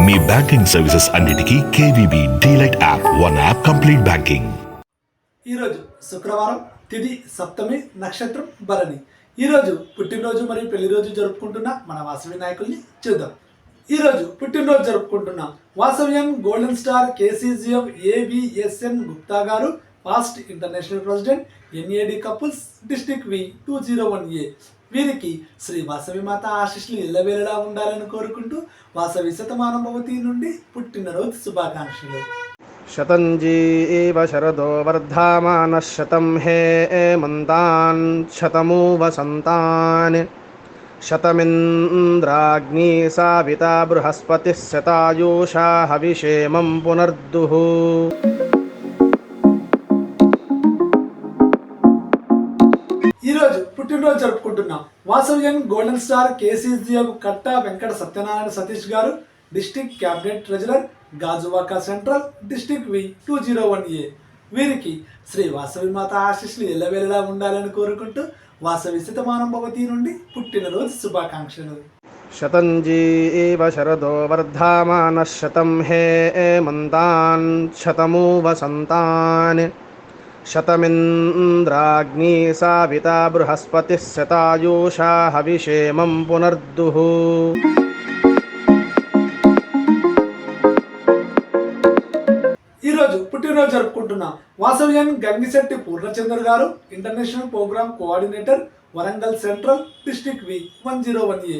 మీ banking services అన్నిటికీ KVB DLite app one app complete banking. ఈరోజు శుక్రవారం తిది సప్తమి నక్షత్రం భరణి. ఈరోజు పుట్టినరోజు మరియు పెళ్ళిరోజు జరుపుకుంటున్న మన వాసవి నాయకుల్ని చూద్దాం. ఈరోజు పుట్టినరోజు జరుపుకుంటున్న Vasavyam golden star KCGM ABSN Gupta garu past international president NAD couples district V two zero one A వీరికి శ్రీ వాసవి మాత ఆశిష్లు ఇళ్ళవేళలా ఉండాలని కోరుకుంటూ వాసవి శతమానభవతి నుండి పుట్టినరోజు శుభాకాంక్షలు. శతంజీ ఏవ శరదో వర్ధామాన శతం హే మంతాన్ శతమూ వసంతాన్ శతమింద్రాగ్ని సావిత బృహస్పతి శతాయూషా హవిషేమం పునర్దుః. పుట్టినరోజు జరుపుకుంటున్నాం. వాసవ్యన్ గోల్డెన్ స్టార్ కేసీజీఎం కట్ట Venkata Satyanarayana Satish garu district cabinet treasurer Gajuwaka central district V two zero one A వీరికి శ్రీ వాసవి మాత ఆశీస్సులు ఎల్లవేళలా ఉండాలని కోరుకుంటూ వాసవి శతమానం భవతి నుండి పుట్టినరోజు శుభాకాంక్షలు. శతంజీ శరదో వర్ధమాన శతం హే మంతాన్ శతమూ వసంతాన్ शतमिन्द्राग्नी साविता बृहस्पतिः शतायुषा हविषेमं पुनर्दुः ఈరోజు పుట్టినరోజు జరుపుకుంటున్నాం వాసవ్యం Gangishetti Purnachandra garu international program coordinator Warangal central district V one zero one A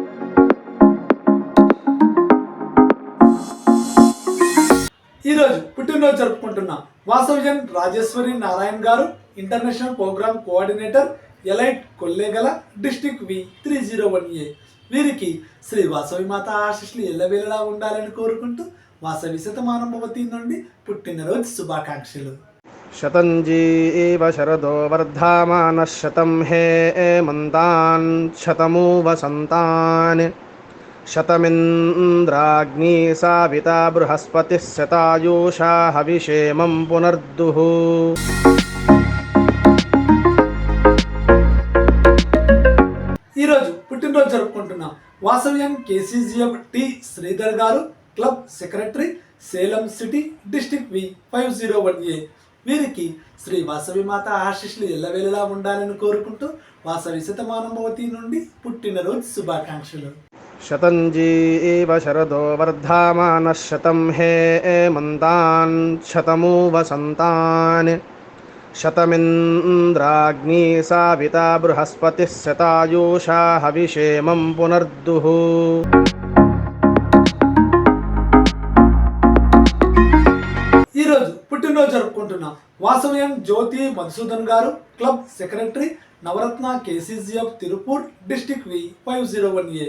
పుట్టినరోజు జరుపుకుంటున్న Vasavijan Rajeshwari Narayan garu international programme coordinator elite Kollegala district V three zero one A. వీరికి శ్రీ వాసవి మాత ఆశిష్లు ఎల్లవేళలా ఉండాలని కోరుకుంటూ వాసవి శతమానం భవతి నుండి పుట్టినరోజు శుభాకాంక్షలు. శతంజీ శరదో వర్ధమాన శతం హే మంతాన్ శతమూ వసంతాన్ शतमिन्द्राग्नी साविता बृहस्पतिः शतायुषा हविषेमं पुनर्दुः ఈరోజు పుట్టినరోజు జరుపుకుంటున్నాం వాసవ్యం KCGF T Sridhar garu club secretary Salem city district V five zero one A వీరికి శ్రీ వాసవి మాత ఆశీస్సులు ఎల్లవేళలా ఉండాలని కోరుకుంటూ వాసవి శతమానం భవతి నుండి పుట్టినరోజు శుభాకాంక్షలు शतञ्जी एव शरदो वर्धामानः शतं हे एमन्तान् शतमु वसन्तान् शतमिन्द्राग्नी साविता बृहस्पतिः शतायुषा हविषेमं पुनर्दुः ఈరోజు పుట్టినరోజు జరుపుకుంటున్నాం వాసవ్యం Jyothi Madhusudan garu club secretary Navaratna KCGF Tirupur district V five zero one A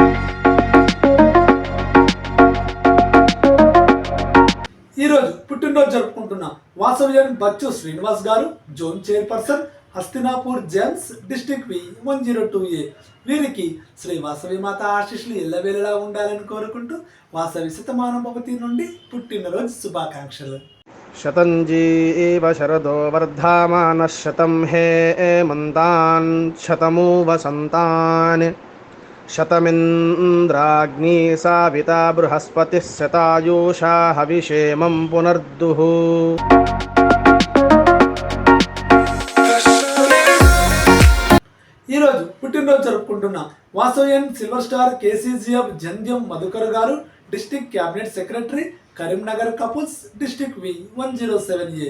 పుట్టినరోజు జరుపుకుంటున్న Vasavyan Bachu Srinivas garu zone chairperson Hastinapur gems district V one zero two A. వీరికి శ్రీ వాసవి మాత ఆశీస్సులు ఎల్లవేళలా ఉండాలని కోరుకుంటూ వాసవి శతమానభవతి నుండి పుట్టినరోజు శుభాకాంక్షలు. శతంజీవ శరదో వర్ధామాన శతం హే మంతాన్ శతమూ వసంతాన్ శతమింద్రాగ్నీ సావితా బృహస్పతి శతాయూషా హవిషేమం పునర్దుః. ఈరోజు పుట్టినరోజు జరుపుకుంటున్న వాసోయన్ silver star KCGF Jandhyam Madhukar garu district cabinet secretary Karimnagar couples district V one zero seven A.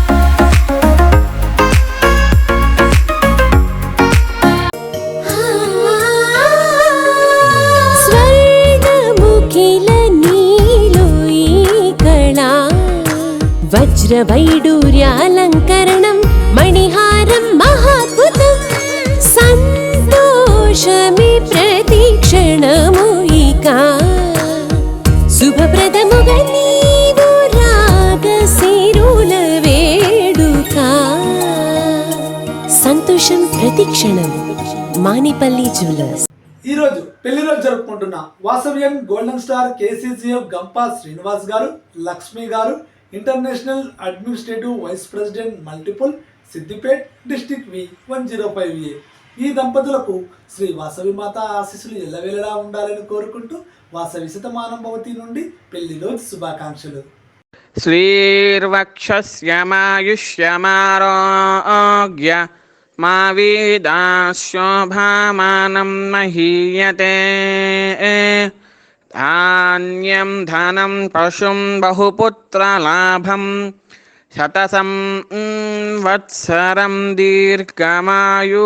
వజ్రవైడూర్యాలంకరణం మణిహారం మహాద్భుతం సంతోషమి ప్రతిక్షణము ఇక శుభప్రదముగా నీవు వేడుక సంతోషం ప్రతిక్షణం మానిపల్లి జ్యువెలర్స్ ఈరోజు పెళ్ళి రోజు జరుపుకుంటున్న Vasavyan golden star KCGF Gampa Srinivas garu Lakshmi garu international administrative vice president multiple Siddipet district V one zero five A ఈ దంపతులకు శ్రీ వాసవి మాత ఆశీస్సులు ఎల్లవేళలా ఉండాలని కోరుకుంటూ వాసవి శతమానం భవతి నుండి పెళ్ళిలోకి శుభాకాంక్షలు. శ్రీర్వక్షమాయుష్యమారోగ్య మా వీదాశోభామానం మహీయతే. ధాన్యం ధనం పశుం బహుపుత్రలాభం శతసం వత్సరం దీర్ఘమాయు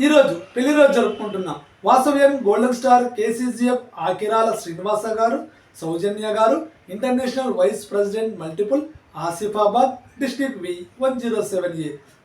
ఈరోజు పెళ్ళి రోజు జరుపుకుంటున్నాం Vasavyam golden star KCGF Akirala Srinivasa garu Soujanya garu international vice president multiple Asifabad district V one zero seven A.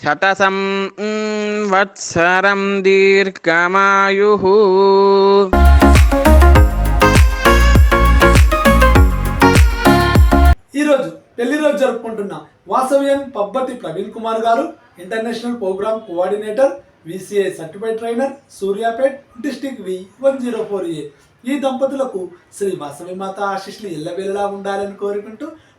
శతసం వత్సరం దీర్ఘమాయు ఈరోజు పెళ్ళి రోజు జరుపుకుంటున్న వాసవ్యన్ Pabbathi Praveen Kumar garu international programme coordinator VCI certified trainer Suryapet district V one zero four A. ఈ దంపతులకు శ్రీ వాసవి మాత ఆశీస్సులు ఎల్లవేళలా ఉండాలని కోరుకుంటూ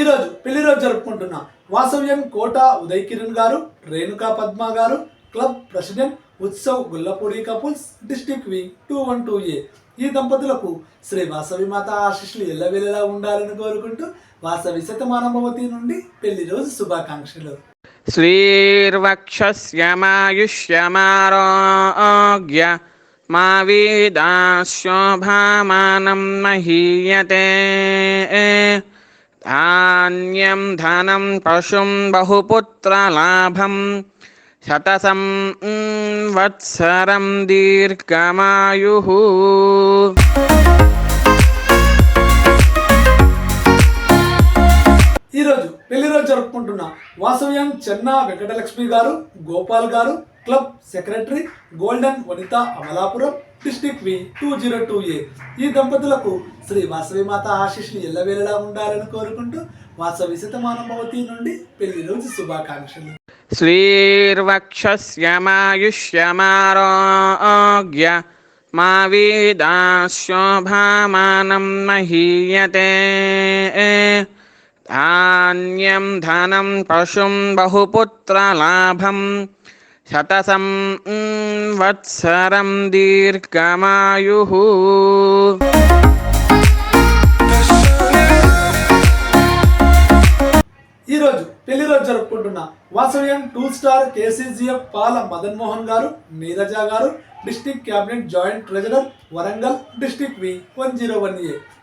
ఈరోజు పెళ్ళి రోజు జరుపుకుంటున్న వాసవ్యం కోట Uday Kiran garu Renuka Padma garu club president Utsav Gullapudi couples district V two one two A. ఈ దంపతులకు శ్రీ వాసవి మాత ఆశిష్లు ఎల్లవేళలా ఉండాలని కోరుకుంటూ వాసవి శతమానభవతి నుండి పెళ్ళి రోజు శుభాకాంక్షలు. శ్రీర్వక్షమాయుష్యమారోగ్య మా వీదాశోభామానం మహీయతే. ధాన్యం ధనం పశుం బహుపుత్రలాభం శతసం వత్సరం దీర్ఘమాయు ఈరోజు పెళ్ళి రోజు జరుపుకుంటున్న వాసవ్యం Chenna Venkatalakshmi garu Gopal garu club secretary golden Vanitha Amalapuram district V two zero two A ఈ దంపతులకు శ్రీ వాసవి మాత ఆశీస్సులు ఎల్లవేళలా ఉండాలని కోరుకుంటూ వాసవి శతమానమవతి నుండి పెళ్ళి రోజు శుభాకాంక్షలు. శ్రీర్వక్షమాయుష్యమారోగ్య మా వీదాశోభామానం మహీయతే. ధాన్యం ధనం పశుం బహుపుత్రలాభం శతసం వత్సరం దీర్ఘమాయు. ఈరోజు పెళ్ళి రోజు జరుపుకుంటున్న వాసవ్యం టూ స్టార్ కేసీజీఎఫ్ పాల Madan Mohan garu Neeraja garu district cabinet joint treasurer Warangal district V one zero one A.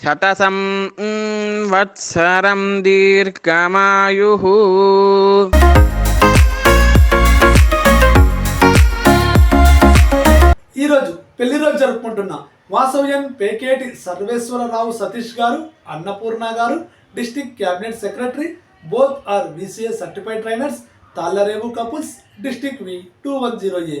శతసం వత్సరం దీర్ఘమాయు. ఈరోజు పెళ్ళి రోజు జరుపుకుంటున్న వాసవ్యం పేకేటి సర్వేశ్వరరావు సతీష్ గారు అన్నపూర్ణ గారు district cabinet secretary both are VCA certified trainers Tallarevu couples district V two one zero A.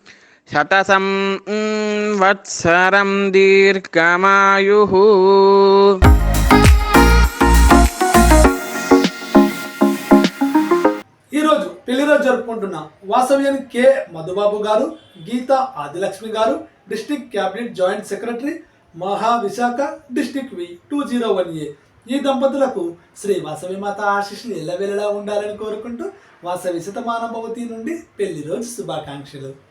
శతసం వత్సరం దీర్ఘమాయు. ఈరోజు పెళ్ళిరోజు జరుపుకుంటున్న వాసవ్యన్ కె. మధుబాబు గారు గీత ఆదిలక్ష్మి గారు district cabinet joint secretary Maha Visakha district V two zero one A. ఈ దంపతులకు శ్రీ వాసవి ఆశిష్ని ఆశీస్సులు ఎల్లవెల్లలా ఉండాలని కోరుకుంటూ వాసవి శతమానభవతి నుండి పెళ్ళి రోజు శుభాకాంక్షలు.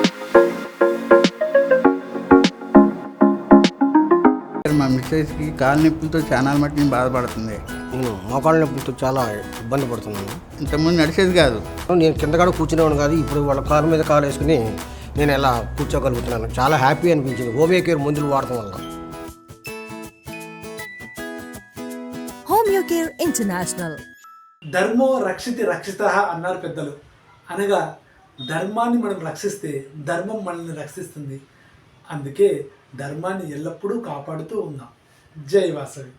మిస్సెస్కి కాలు నొప్పులతో చాలా మట్టుకు బాధపడుతుంది. నేను మోకాళ్ళ నొప్పులతో చాలా ఇబ్బంది పడుతున్నాను. ఇంతకుముందు నడిచేది కాదు. నేను కింద కూడా కూర్చునేవాడు కాదు ఇప్పుడు వాళ్ళ కారు మీద కాలు వేసుకుని నేను ఎలా కూర్చోగలుగుతున్నాను. చాలా హ్యాపీ అనిపించింది. హోమియో కేర్ మందులు వాడటం వల్ల. Homeo Care International. ధర్మో రక్షితి రక్షిత అన్నారు పెద్దలు. అనగా ధర్మాన్ని మనం రక్షిస్తే ధర్మం మనల్ని రక్షిస్తుంది. అందుకే ధర్మాన్ని ఎల్లప్పుడూ కాపాడుతూ ఉందాం జై వాసవి